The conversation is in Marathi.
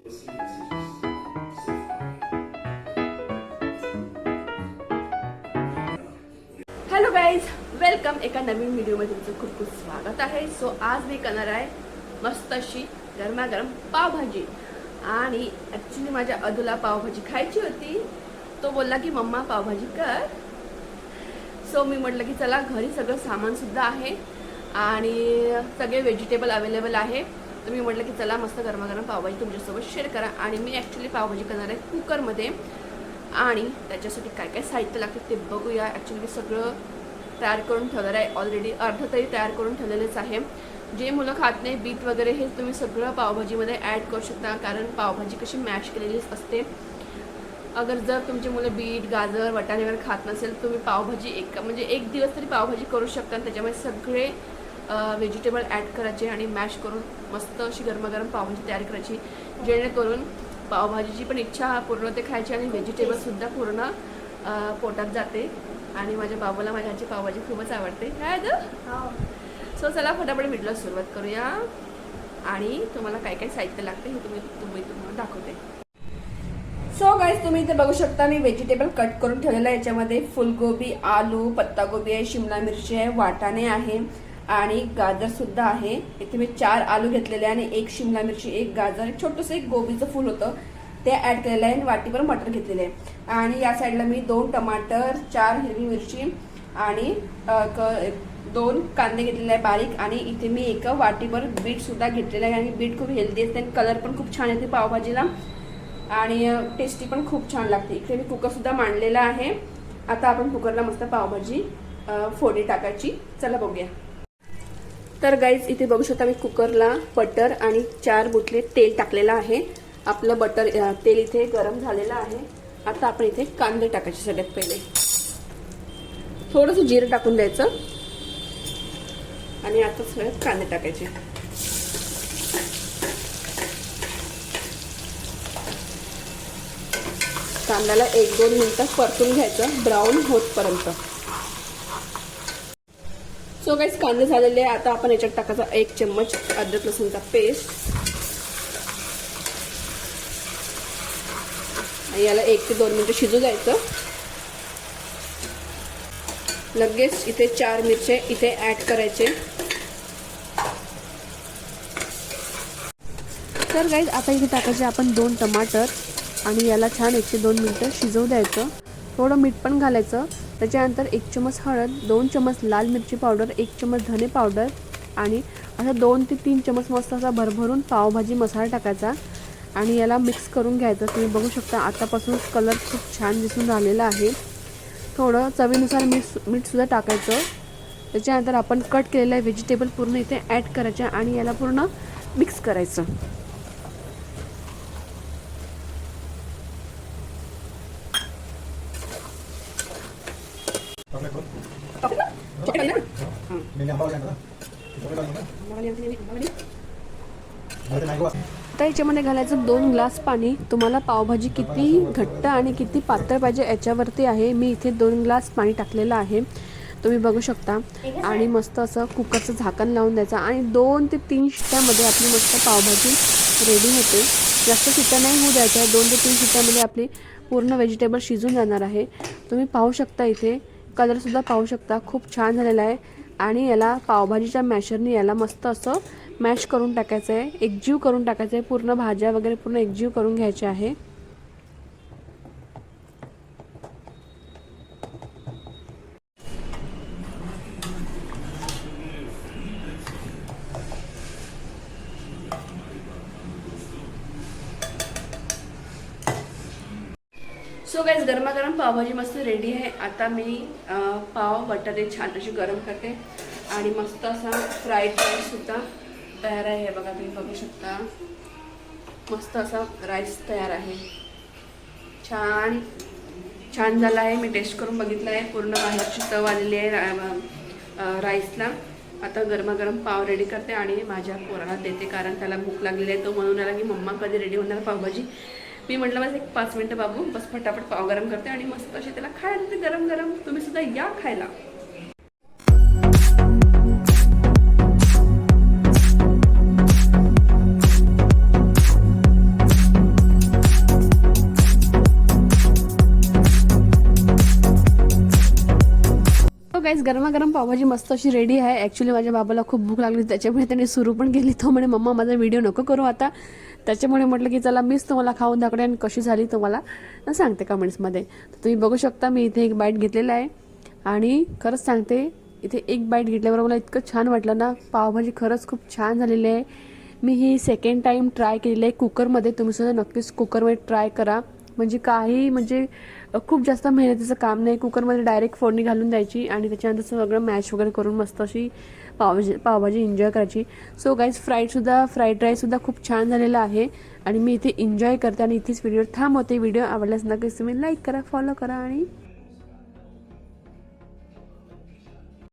हॅलो गाईज वेलकम एका नवीन व्हिडिओमध्ये तुमचं खूप खूप स्वागत आहे. सो आज मी करणार आहे मस्त अशी गरमागरम पावभाजी. आणि ॲक्च्युली माझ्या अदूला पावभाजी खायची होती. तो बोलला की मम्मा पावभाजी कर. सो मी म्हटलं की चला घरी सगळं सामानसुद्धा आहे आणि सगळे व्हेजिटेबल अवेलेबल आहे. तर मी म्हटलं की चला मस्त गरमागरम पावभाजी तुमच्यासोबत शेअर करा. आणि मी ॲक्च्युली पावभाजी करणार आहे कुकरमध्ये आणि त्याच्यासाठी काय काय साहित्य लागतं ते बघूया. ॲक्च्युली मी सगळं तयार करून ठेवलेलं आहे. ऑलरेडी अर्ध तरी तयार करून ठेवलेलेच आहे. जे मुलं खात नाही बीट वगैरे हे तुम्ही सगळं पावभाजीमध्ये ॲड करू शकता. कारण पावभाजी कशी मॅश केलेलीच असते. अगर जर तुमची मुलं बीट गाजर वटाणे वगैरे खात नसेल तुम्ही पावभाजी एक म्हणजे एक दिवस तरी पावभाजी करू शकता. त्याच्यामुळे सगळे व्हेजिटेबल ॲड करायचे आणि मॅश करून मस्त अशी गरमागरम पावभाजी तयार करायची. जेणेकरून पावभाजीची पण इच्छा पूर्ण ते खायची आणि व्हेजिटेबलसुद्धा पूर्ण पोटात जाते. आणि माझ्या बाबूला माझ्या हातची पावभाजी खूपच आवडते. काय सो चला फटाफट व्हिडिओला सुरुवात करूया. आणि तुम्हाला काय काय साहित्य लागते हे तुम्ही तुम्ही तुम्हाला दाखवते. सो गाईज तुम्ही इथे बघू शकता मी व्हेजिटेबल कट करून ठेवलेलं आहे. याच्यामध्ये फुलगोबी आलू पत्तागोबी आहे शिमला मिरची आहे वाटाणे आहे. आणि गाजर सुद्धा आहे. इथे मी चार आलू घेतलेले आहे आणि एक शिमला मिरची एक गाजर एक छोटंसं एक गोबीचं फूल होतं. ते ऍड केलेलं आहे आणि वाटीभर मटर घेतलेले आहे. आणि या साईडला मी दोन टमाटर चार हिरवी मिरची आणि दोन कांदे घेतलेले आहे बारीक. आणि इथे मी एका वाटीभर बीट सुद्धा घेतलेलं आहे आणि बीट खूप हेल्दी असते आणि कलर पण खूप छान येते पावभाजीला. आणि टेस्टी पण खूप छान लागते. इथे मी कुकर सुद्धा मांडलेला आहे. आता आपण कुकरला मस्त पावभाजी फोडी टाकायची. चला बघूया. तर गाईज इथे बघू शकता मी कुकरला बटर आणि चार बुटले तेल टाकलेलं आहे. आपलं बटर तेल इथे गरम झालेलं आहे. आता आपण इथे कांदे टाकायचे सगळ्यात पहिले. थोडंसं जिरं टाकून द्यायचं. आणि आता सगळ्यात कांदे टाकायचे. कांद्याला एक दोन मिनिटं परतून घ्यायचं. ब्राऊन होतपर्यंत. सो काहीच कांदे झालेले आहे आता आपण याच्यात टाकायचा एक चम्मच अद्रक लसूणचा पेस्ट. आणि याला एक ते दोन मिनिटं शिजू द्यायचं. लगेच इथे चार मिरचे इथे ऍड करायचे. तर गाईज आता इथे टाकायचे आपण दोन टमाटर आणि याला छान एकशे दोन मिनटं शिजवू द्यायचं. थोडं मीठ पण घालायचं. त्याच्यानंतर एक चमच हळद दोन चमच लाल मिरची पावडर एक चमच धने पावडर आणि असं दोन ते तीन चमच मस्त असा भरभरून पावभाजी मसाला टाकायचा आणि याला मिक्स करून घ्यायचं. तुम्ही बघू शकता आतापासून कलर खूप छान दिसून राहिलेला आहे. थोडं चवीनुसार मीठ मीठसुद्धा टाकायचं. त्याच्यानंतर आपण कट केलेलं व्हेजिटेबल पूर्ण इथे ॲड करायचं आणि याला पूर्ण मिक्स करायचं. आता याच्यामध्ये घालायचं दोन ग्लास पाणी. तुम्हाला पावभाजी किती घट्ट आणि किती पातळ पाहिजे याच्यावरती आहे. मी इथे दोन ग्लास पाणी टाकलेलं आहे. तुम्ही बघू शकता. आणि मस्त असं कुकरचं झाकण लावून द्यायचं. आणि दोन ते तीन शिट्ट्यामध्ये आपली मस्त पावभाजी रेडी होते. जास्त शिट्ट्या नाही होऊ द्यायच्या. दोन ते तीन शिट्ट्यामध्ये आपली पूर्ण व्हेजिटेबल शिजून जाणार आहे. तुम्ही पाहू शकता इथे कलरसुद्धा पाहू शकता. खूप छान झालेला आहे. आणि याला पावभाजीच्या मॅशरने याला मस्त असं मॅश करून टाकायचं आहे एकजीव करून टाकायचं आहे पूर्ण भाज्या वगैरे पूर्ण एकजीव करून घ्यायचे आहे. सो गाईज गरमागरम पावभाजी मस्त रेडी आहे. आता मी पाव बटाटे छान अशी गरम करते. आणि मस्त असा फ्राईड राईससुद्धा तयार आहे. बघा तुम्ही बघू शकता. मस्त असा राईस तयार आहे. छान छान झाला आहे. मी टेस्ट करून बघितलं आहे. पूर्ण बाहेरची चव आलेली आहे राईसला आता गरमागरम पाव रेडी करते आणि माझ्या पोराला देते कारण त्याला भूक लागलेली आहे. तो म्हणून आला की मम्मा कधी रेडी होणार पावभाजी? मी म्हटलं बस एक पाच मिनटं बाबू बस फटाफट पाव गरम करते आणि मस्त अशी त्याला खायला देते गरम गरम तुम्ही सुद्धा या खायला. गाईज गरमागरम पावभाजी मस्त अशी रेडी आहे. ॲक्च्युली माझ्या बाबाला खूप भूक लागली त्याच्यामुळे त्याने सुरू पण केली. तो म्हणे मम्मा माझा व्हिडिओ नको करू आता. त्याच्यामुळे म्हटलं की चला मीच तुम्हाला खाऊन दाखवले आणि कशी झाली तुम्हाला. सांगते कमेंट्समध्ये तर तुम्ही बघू शकता मी इथे एक बाईट घेतलेला आहे. आणि खरंच सांगते इथे एक बाईट घेतल्यावर मला इतकं छान वाटलं ना. पावभाजी खरंच खूप छान झालेली आहे. मी ही सेकंड टाईम ट्राय केलेली आहे. कुकरमध्ये तुम्ही सुद्धा नक्कीच कुकरमध्ये ट्राय करा. म्हणजे काही म्हणजे खूप जास्त मेहनतीचं काम नाही. कुकरमध्ये डायरेक्ट फोडणी घालून द्यायची आणि त्याच्यानंतर सगळं मॅश वगैरे करून मस्त अशी पावभाजी पावभाजी एन्जॉय करायची. सो गाईज फ्राईडसुद्धा फ्राईड राईससुद्धा खूप छान झालेला आहे आणि मी इथे एन्जॉय करते आणि इथेच व्हिडिओ थांबवते. व्हिडिओ आवडल्यास नक्कीच तुम्ही लाईक करा फॉलो करा आणि